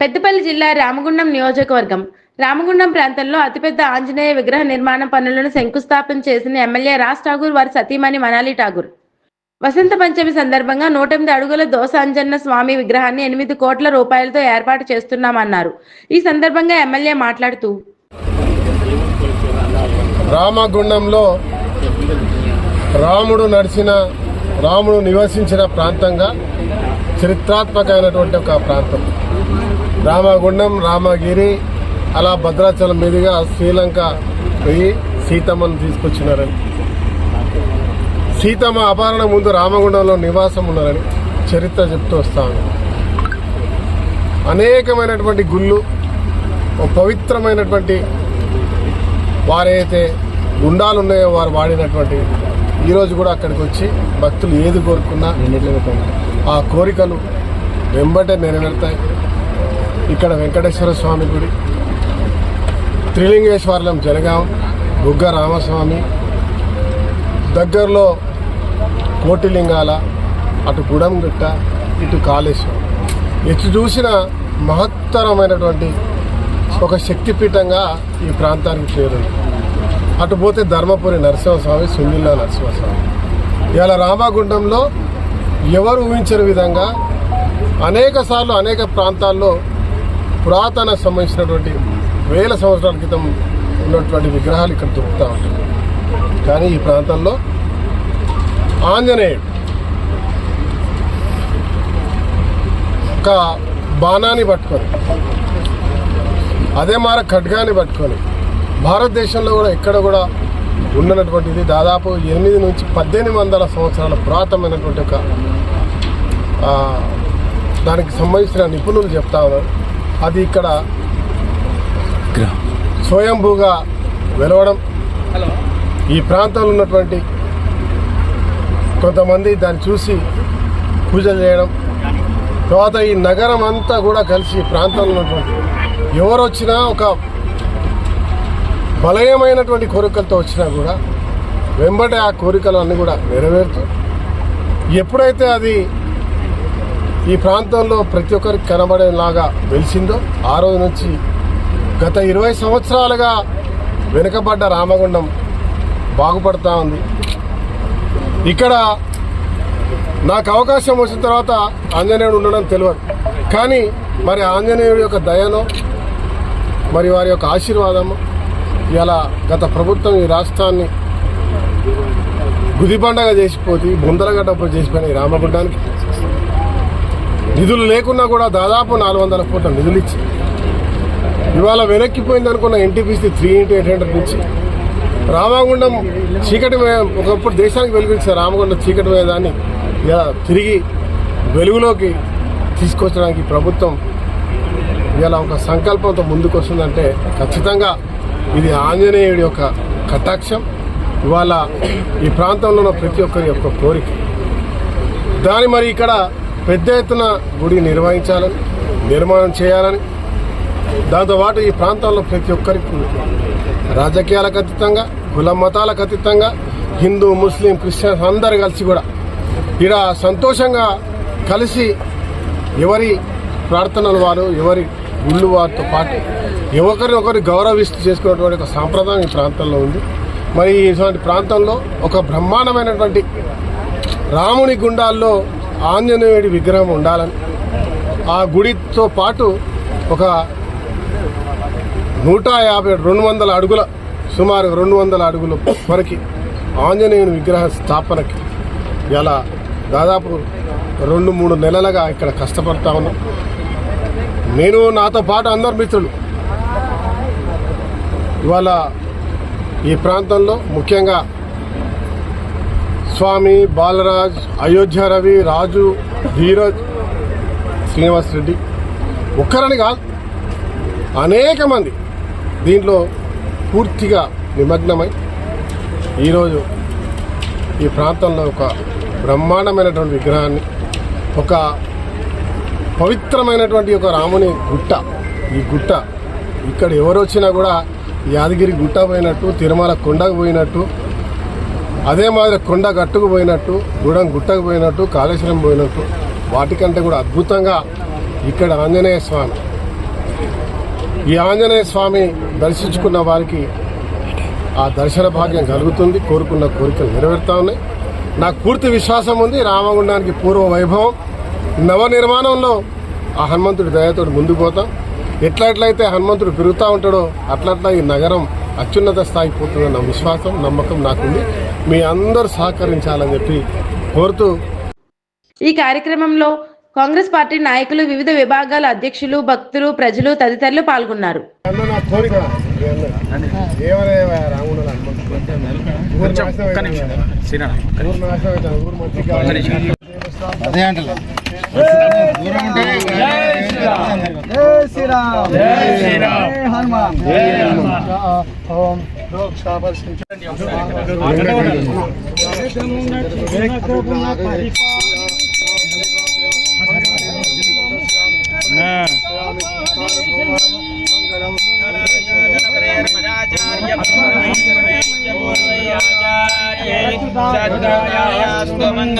పెద్దపల్లి జిల్లా రామగుండం నియోజకవర్గం. రామగుండం ప్రాంతంలో అతిపెద్ద ఆంజనేయ విగ్రహ నిర్మాణ పనులను శంకుస్థాపన చేసిన ఎమ్మెల్యే రాజ్ ఠాగూర్ వారి సతీమణి మనాలి ఠాగూర్. వసంత పంచమి సందర్భంగా నూట ఎనిమిది అడుగుల దోసాంజన్న స్వామి విగ్రహాన్ని ఎనిమిది కోట్ల రూపాయలతో ఏర్పాటు చేస్తున్నామన్నారు. ఈ సందర్భంగా ఎమ్మెల్యే మాట్లాడుతూ రామగుండంలో రాముడు నడిచిన రాముడు నివసించిన ప్రాంతంగా చరిత్రాత్మకమైనటువంటి ఒక ప్రాంతం. రామగుండం రామగిరి అలా భద్రాచలం మీదుగా శ్రీలంక పోయి సీతమ్మను తీసుకొచ్చినారని. సీతమ్మ అపహరణ ముందు రామగుండంలో నివాసం ఉన్నారని చరిత్ర చెప్తూ వస్తాను అనేకమైనటువంటి గుళ్ళు ఒక పవిత్రమైనటువంటి వారైతే గుండాలు ఉన్నాయో వారు వాడినటువంటి ఈరోజు కూడా అక్కడికి వచ్చి భక్తులు ఏది కోరుకున్నా ఆ కోరికలు వెంబటే నెరవేరుతాయి. ఇక్కడ వెంకటేశ్వర స్వామి గుడి త్రిలింగేశ్వరం జనగాం బుగ్గ రామస్వామి దగ్గరలో కోటిలింగాల అటు గుడంగుట్ట ఇటు కాళేశ్వరం. ఎటు చూసిన మహత్తరమైనటువంటి ఒక శక్తిపీఠంగా ఈ ప్రాంతానికి చేరుంది అటు పోతే ధర్మపురి నరసింహస్వామి సుందిల్లా నరసింహస్వామి. ఇవాళ రామగుండంలో ఎవరు ఊహించని విధంగా అనేక సార్లు అనేక ప్రాంతాల్లో పురాతన సంబంధించినటువంటి వేల సంవత్సరాల క్రితం ఉన్నటువంటి విగ్రహాలు ఇక్కడ దొరుకుతూ ఉంటాయి కానీ ఈ ప్రాంతంలో ఆంజనేయుడు ఒక బాణాన్ని పట్టుకొని అదే మార ఖడ్గాని పట్టుకొని భారతదేశంలో కూడా ఎక్కడ కూడా ఉన్నటువంటిది దాదాపు ఎనిమిది నుంచి పద్దెనిమిది వందల సంవత్సరాల పురాతనమైనటువంటి ఒక దానికి సంబంధించిన నిపుణులు చెప్తా ఉన్నారు. అది ఇక్కడ స్వయంభూగా వెలవడం. ఈ ప్రాంతంలో ఉన్నటువంటి కొంతమంది దాన్ని చూసి పూజలు చేయడం. తర్వాత ఈ నగరం అంతా కూడా కలిసి ఈ ప్రాంతంలో ఉన్నటువంటి ఎవరు వచ్చినా ఒక బలయమైనటువంటి కోరికలతో వచ్చినా కూడా వెంబడే ఆ కోరికలు అన్నీ కూడా నెరవేరుతూ ఎప్పుడైతే అది ఈ ప్రాంతంలో ప్రతి ఒక్కరికి కనబడేలాగా వెలిసిందో ఆ రోజు నుంచి గత ఇరవై సంవత్సరాలుగా వెనుకబడ్డ రామగుండం బాగుపడతా ఉంది. ఇక్కడ నాకు అవకాశం వచ్చిన తర్వాత ఆంజనేయుడు ఉండడం తెలియదు. కానీ మరి ఆంజనేయుడి యొక్క దయను మరి వారి యొక్క ఆశీర్వాదము ఇలా గత ప్రభుత్వం ఈ రాష్ట్రాన్ని గుదిబండగా చేసిపోతే బుందరగడ్డ చేసిపోయిన ఈ రామగుండానికి నిధులు లేకున్నా కూడా దాదాపు నాలుగు వందల కోట్ల నిధులు ఇచ్చి. ఇవాళ వెనక్కిపోయింది అనుకున్న NTPC three into eight hundred నుంచి. రామగుండం చీకటి ఒకప్పుడు దేశానికి వెలిగించిన రామగుండం చీకటి వేదాన్ని ఇలా తిరిగి వెలుగులోకి తీసుకొచ్చడానికి ప్రభుత్వం ఇలా ఒక సంకల్పంతో ముందుకు వస్తుందంటే ఖచ్చితంగా ఇది ఆంజనేయుడి యొక్క కటాక్షం. ఇవాళ ఈ ప్రాంతంలో ఉన్న ప్రతి ఒక్కరి యొక్క కోరిక. దాని మరి ఇక్కడ పెద్ద ఎత్తున గుడి నిర్వహించాలని నిర్మాణం చేయాలని. దాంతోపాటు ఈ ప్రాంతంలో ప్రతి ఒక్కరికి రాజకీయాలకు అతీతంగా కుల మతాలకు అతీతంగా హిందూ ముస్లిం క్రిస్టియన్స్ అందరు కలిసి కూడా ఇక్కడ సంతోషంగా కలిసి ఎవరి ప్రార్థనలు వారు ఎవరి గుళ్ళు వారితో పాటు ఒకరినొకరు గౌరవిస్తూ చేసుకున్నటువంటి ఒక సాంప్రదాయం ఈ ప్రాంతంలో ఉంది. మరి ఇటువంటి ప్రాంతంలో ఒక బ్రహ్మాండమైనటువంటి రాముని గుండాల్లో ఆంజనేయుడి విగ్రహం ఉండాలని ఆ గుడితో పాటు ఒక నూట యాభై రెండు వందల అడుగుల సుమారు రెండు వందల అడుగుల వరకు ఆంజనేయుని విగ్రహ స్థాపనకి ఇలా దాదాపు రెండు మూడు నెలలుగా ఇక్కడ కష్టపడతా ఉన్నాం. నేను నాతో పాటు అందరు మిత్రులు ఇవాళ ఈ ప్రాంతంలో ముఖ్యంగా స్వామి బాలరాజ్ అయోధ్య రవి రాజు ధీరజ్ శ్రీనివాస్ రెడ్డి. ఒక్కరని కాదు అనేక మంది దీంట్లో పూర్తిగా నిమగ్నమై ఈరోజు ఈ ప్రాంతంలో ఒక బ్రహ్మాండమైనటువంటి విగ్రహాన్ని ఒక పవిత్రమైనటువంటి ఒక రాముని గుట్ట ఈ గుట్ట ఇక్కడ ఎవరు వచ్చినా కూడా యాదగిరి గుట్ట పోయినట్టు తిరుమల కొండకు పోయినట్టు అదే మాదిరి కొండ గట్టుకు పోయినట్టు గుడం గుట్టకు పోయినట్టు కాళేశ్వరం పోయినట్టు వాటికంటే కూడా అద్భుతంగా ఇక్కడ ఆంజనేయ స్వామి. ఈ ఆంజనేయ స్వామి దర్శించుకున్న వారికి ఆ దర్శన భాగ్యం కలుగుతుంది. కోరుకున్న కోరికలు నెరవేరుతా ఉన్నాయి. నాకు పూర్తి విశ్వాసం ఉంది. రామగుండానికి పూర్వ వైభవం. నవ నిర్మాణంలో ఆ హనుమంతుడి దయతో ముందుకు పోతాం. ఎట్లా ఎట్లయితే హనుమంతుడు పెరుగుతూ ఉంటాడో అట్లట్లా ఈ నగరం అత్యున్నత స్థాయికి పోతుందన్న విశ్వాసం నమ్మకం నాకుంది. మీ అందరూ సహకరించాలని చెప్పి కోరుతూ ఈ కార్యక్రమంలో కాంగ్రెస్ పార్టీ నాయకులు వివిధ విభాగాల అధ్యక్షులు భక్తులు ప్రజలు తదితరులు పాల్గొన్నారు. ఓం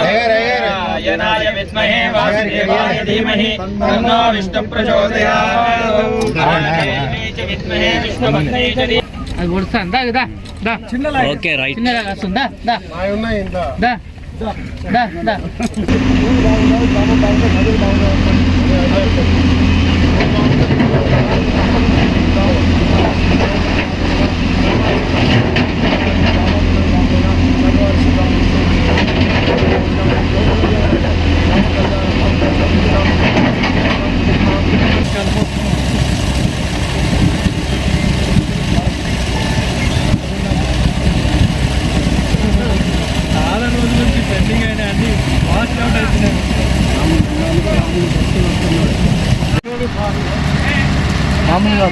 स्तवनायनाय विद्महे वासुदेवाय धीमहि तन्नो అది కొడుస్తాను దా దా దా ఓకే రైట్ చిన్నగా వస్తుందా దా నా ఉన్నాయి ఇంత దా దా దా మామూలుగా